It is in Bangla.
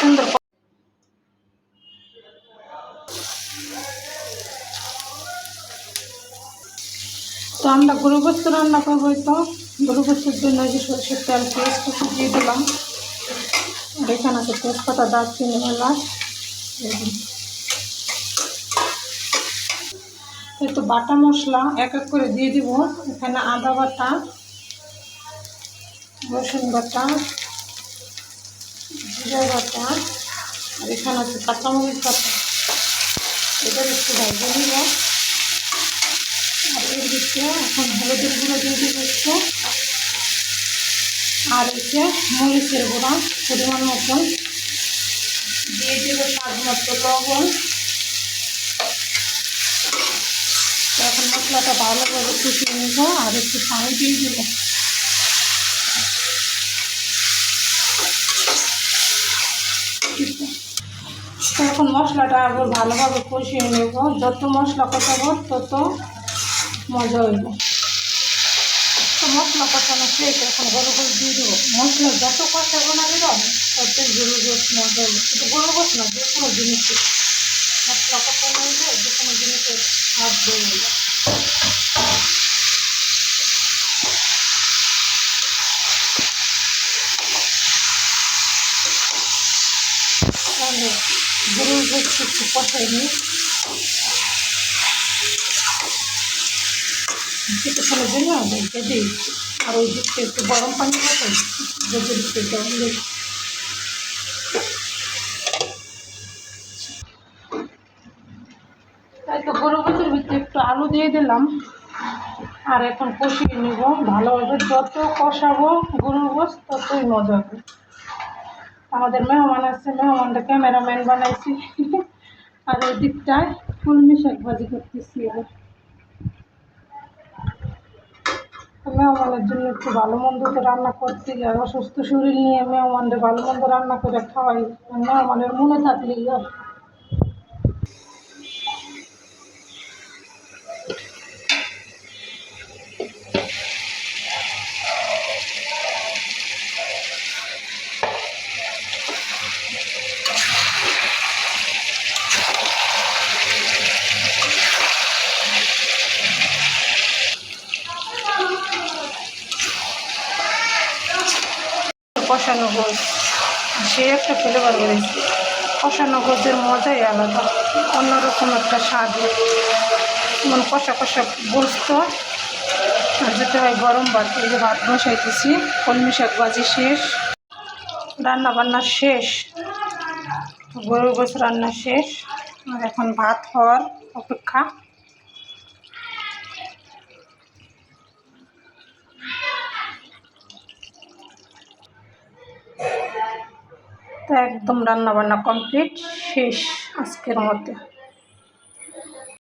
সুন্দর তো আমরা গরু রান্না করব তো। গরু জন্য যে সরষের তেল পেস্ট দিয়ে দিলাম। এখানে আছে তেজপাতা, দারচিনি, এলাচ। তো বাটা মশলা এক এক করে দিয়ে দিব। এখানে আদা বাটা, রসুন বাটা জিরা আর এখানে আছে কাঁচামরিচ বাটা। এটা একটু ভাজে নিব। আর এর ভিতরে এখন হলুদের গুঁড়ো দিয়ে দিব একটু। আর হচ্ছে মরিচের গুঁড়া পরিমাণ মতন। দিয়ে দেবো স্বাদ লবণ। এখন মশলাটা ভালোভাবে কুচিয়ে নিব আর একটু পানি দিয়ে দেব। এখন মশলাটা আবার ভালোভাবে কষিয়ে নেব। যত মশলা কষাবো, তত মজা হইব। তো মশলা কষানো শেষ, এখন গরু গোস দিয়ে দেবো। মশলা যত কষাবো না দিল তত গরু গোস মজা হইব। কিন্তু গরু গোস না যে কোনো জিনিসের মশলা কষানো হইলে যে কোনো জিনিসের হাত ধরে যায় তাহলে গরুর গোস একটু কষাই নিই কিছুক্ষণের দিই আর ওই দিকটা একটু গরম পানি যদি দিই তাই তো গরু গোসের ভিতরে একটু আলু দিয়ে দিলাম আর এখন কষিয়ে নিব। ভালোভাবে যত কষাবো, গরুর গোস ততই মজা হবে। আমাদের মেহমান আছে মেহমানটা ক্যামেরাম্যান বানাইছি। আর ওই দিকটায় ফুলমি শাক ভাজি করতেছি আমি। মেহমানের জন্য একটু ভালো মন্দ তো রান্না করতে যাই অসুস্থ শরীর নিয়ে মেহমানদের ভালো মন্দ রান্না করে খাওয়াই। মেহমানের মনে থাকলেই আর কষানো গোস সে একটা ফ্লেভার বেড়েছে কষানো গোসের মজাই আলাদা। অন্যরকম একটা স্বাদ। যেমন কষা কষা গোস্ত। আর যেতে হয় গরম ভাত, এই যে ভাত বসাইতেছি কলমি শাক ভাজি শেষ। রান্না বান্না শেষ। গরু গোস রান্না শেষ। আর এখন ভাত হওয়ার অপেক্ষা। তো একদম রান্নাবান্না কমপ্লিট শেষ আজকের মধ্যে